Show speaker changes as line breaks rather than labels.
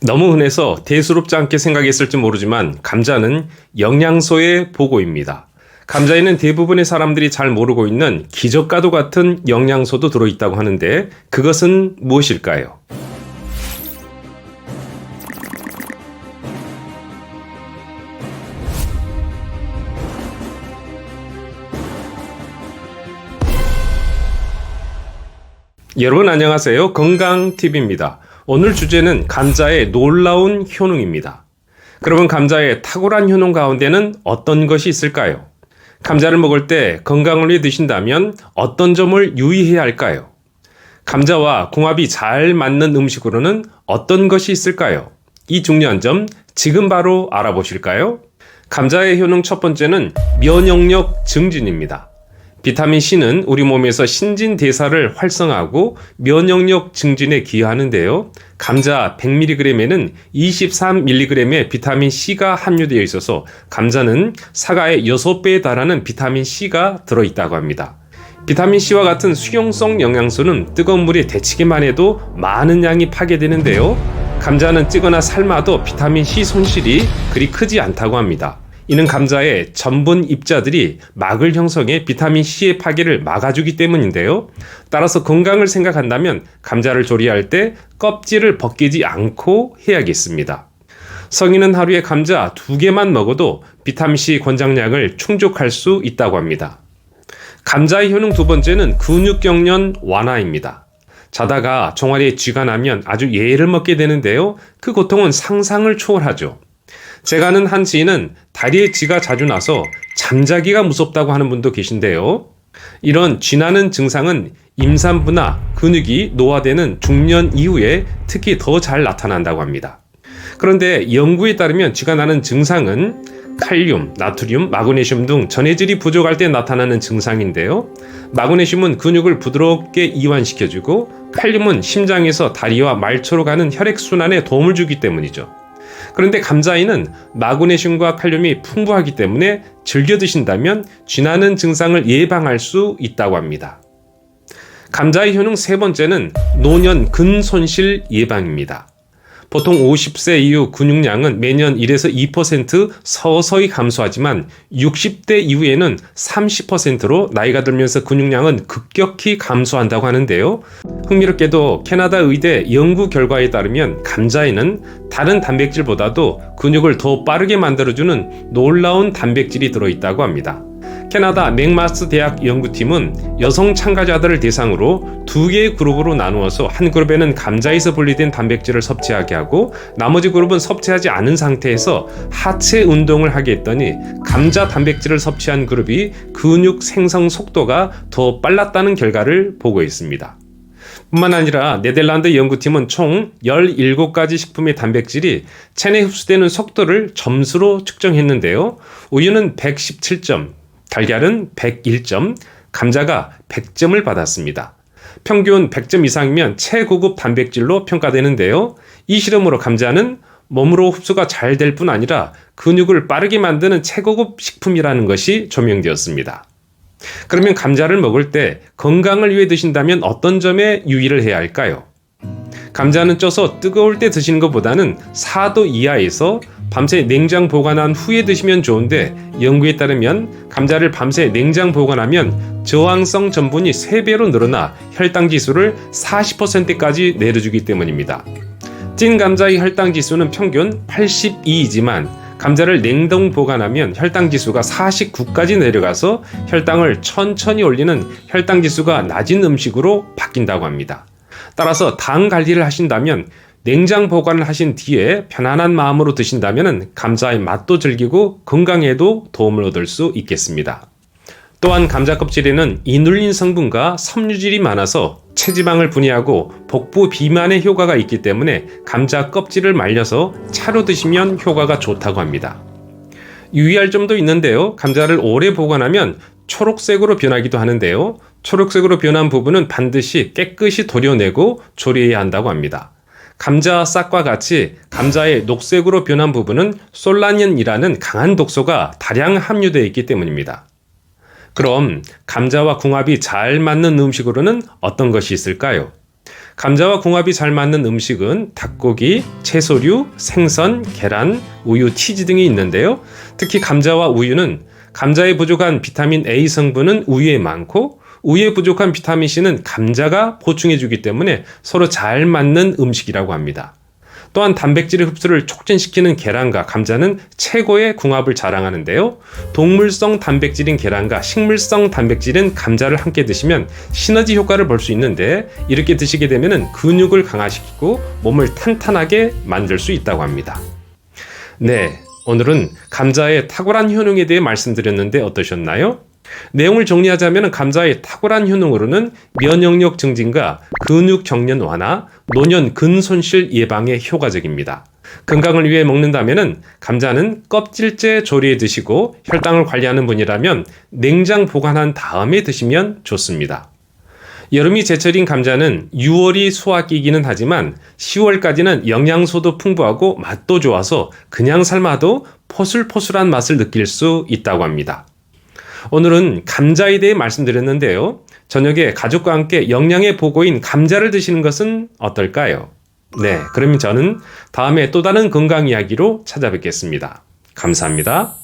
너무 흔해서 대수롭지 않게 생각했을지 모르지만 감자는 영양소의 보고입니다. 감자에는 대부분의 사람들이 잘 모르고 있는 기적과도 같은 영양소도 들어있다고 하는데 그것은 무엇일까요? 여러분 안녕하세요. 건강TV입니다. 오늘 주제는 감자의 놀라운 효능입니다. 그러면 감자의 탁월한 효능 가운데는 어떤 것이 있을까요? 감자를 먹을 때 건강을 위해 드신다면 어떤 점을 유의해야 할까요? 감자와 궁합이 잘 맞는 음식으로는 어떤 것이 있을까요? 이 중요한 점 지금 바로 알아보실까요? 감자의 효능 첫 번째는 면역력 증진입니다. 비타민 C는 우리 몸에서 신진 대사를 활성화하고 면역력 증진에 기여하는데요. 감자 100mg에는 23mg의 비타민 C가 함유되어 있어서 감자는 사과의 6배에 달하는 비타민 C가 들어 있다고 합니다. 비타민 C와 같은 수용성 영양소는 뜨거운 물에 데치기만 해도 많은 양이 파괴되는데요. 감자는 찌거나 삶아도 비타민 C 손실이 그리 크지 않다고 합니다. 이는 감자의 전분 입자들이 막을 형성해 비타민 C의 파괴를 막아주기 때문인데요. 따라서 건강을 생각한다면 감자를 조리할 때 껍질을 벗기지 않고 해야겠습니다. 성인은 하루에 감자 두 개만 먹어도 비타민 C 권장량을 충족할 수 있다고 합니다. 감자의 효능 두 번째는 근육 경련 완화입니다. 자다가 종아리에 쥐가 나면 아주 예를 먹게 되는데요. 그 고통은 상상을 초월하죠. 제가 아는 한 지인은 다리에 쥐가 자주 나서 잠자기가 무섭다고 하는 분도 계신데요. 이런 쥐나는 증상은 임산부나 근육이 노화되는 중년 이후에 특히 더 잘 나타난다고 합니다. 그런데 연구에 따르면 쥐가 나는 증상은 칼륨, 나트륨, 마그네슘 등 전해질이 부족할 때 나타나는 증상인데요. 마그네슘은 근육을 부드럽게 이완시켜주고 칼륨은 심장에서 다리와 말초로 가는 혈액순환에 도움을 주기 때문이죠. 그런데 감자에는 마그네슘과 칼륨이 풍부하기 때문에 즐겨 드신다면 쥐나는 증상을 예방할 수 있다고 합니다. 감자의 효능 세 번째는 노년 근손실 예방입니다. 보통 50세 이후 근육량은 매년 1에서 2% 서서히 감소하지만 60대 이후에는 30%로 나이가 들면서 근육량은 급격히 감소한다고 하는데요. 흥미롭게도 캐나다 의대 연구 결과에 따르면 감자에는 다른 단백질보다도 근육을 더 빠르게 만들어주는 놀라운 단백질이 들어있다고 합니다. 캐나다 맥마스 대학 연구팀은 여성 참가자들을 대상으로 두 개의 그룹으로 나누어서 한 그룹에는 감자에서 분리된 단백질을 섭취하게 하고 나머지 그룹은 섭취하지 않은 상태에서 하체 운동을 하게 했더니 감자 단백질을 섭취한 그룹이 근육 생성 속도가 더 빨랐다는 결과를 보고 있습니다. 뿐만 아니라 네덜란드 연구팀은 총 17가지 식품의 단백질이 체내 흡수되는 속도를 점수로 측정했는데요. 우유는 117점, 달걀은 101점, 감자가 100점을 받았습니다. 평균 100점 이상이면 최고급 단백질로 평가되는데요. 이 실험으로 감자는 몸으로 흡수가 잘 될 뿐 아니라 근육을 빠르게 만드는 최고급 식품이라는 것이 조명되었습니다. 그러면 감자를 먹을 때 건강을 위해 드신다면 어떤 점에 유의를 해야 할까요? 감자는 쪄서 뜨거울 때 드시는 것보다는 4도 이하에서 밤새 냉장 보관한 후에 드시면 좋은데 연구에 따르면 감자를 밤새 냉장 보관하면 저항성 전분이 3배로 늘어나 혈당 지수를 40%까지 내려주기 때문입니다. 찐 감자의 혈당 지수는 평균 82이지만 감자를 냉동 보관하면 혈당 지수가 49까지 내려가서 혈당을 천천히 올리는 혈당 지수가 낮은 음식으로 바뀐다고 합니다. 따라서 당 관리를 하신다면 냉장 보관을 하신 뒤에 편안한 마음으로 드신다면 감자의 맛도 즐기고 건강에도 도움을 얻을 수 있겠습니다. 또한 감자 껍질에는 이눌린 성분과 섬유질이 많아서 체지방을 분해하고 복부 비만의 효과가 있기 때문에 감자 껍질을 말려서 차로 드시면 효과가 좋다고 합니다. 유의할 점도 있는데요. 감자를 오래 보관하면 초록색으로 변하기도 하는데요. 초록색으로 변한 부분은 반드시 깨끗이 도려내고 조리해야 한다고 합니다. 감자 싹과 같이 감자의 녹색으로 변한 부분은 솔라닌이라는 강한 독소가 다량 함유되어 있기 때문입니다. 그럼 감자와 궁합이 잘 맞는 음식으로는 어떤 것이 있을까요? 감자와 궁합이 잘 맞는 음식은 닭고기, 채소류, 생선, 계란, 우유, 치즈 등이 있는데요. 특히 감자와 우유는 감자에 부족한 비타민 A 성분은 우유에 많고 우유에 부족한 비타민 C는 감자가 보충해주기 때문에 서로 잘 맞는 음식이라고 합니다. 또한 단백질의 흡수를 촉진시키는 계란과 감자는 최고의 궁합을 자랑하는데요. 동물성 단백질인 계란과 식물성 단백질인 감자를 함께 드시면 시너지 효과를 볼 수 있는데 이렇게 드시게 되면 근육을 강화시키고 몸을 탄탄하게 만들 수 있다고 합니다. 네, 오늘은 감자의 탁월한 효능에 대해 말씀드렸는데 어떠셨나요? 내용을 정리하자면 감자의 탁월한 효능으로는 면역력 증진과 근육 경련 완화, 노년 근손실 예방에 효과적입니다. 건강을 위해 먹는다면 감자는 껍질째 조리해 드시고 혈당을 관리하는 분이라면 냉장 보관한 다음에 드시면 좋습니다. 여름이 제철인 감자는 6월이 수확이기는 하지만 10월까지는 영양소도 풍부하고 맛도 좋아서 그냥 삶아도 포슬포슬한 맛을 느낄 수 있다고 합니다. 오늘은 감자에 대해 말씀드렸는데요. 저녁에 가족과 함께 영양의 보고인 감자를 드시는 것은 어떨까요? 네, 그러면 저는 다음에 또 다른 건강 이야기로 찾아뵙겠습니다. 감사합니다.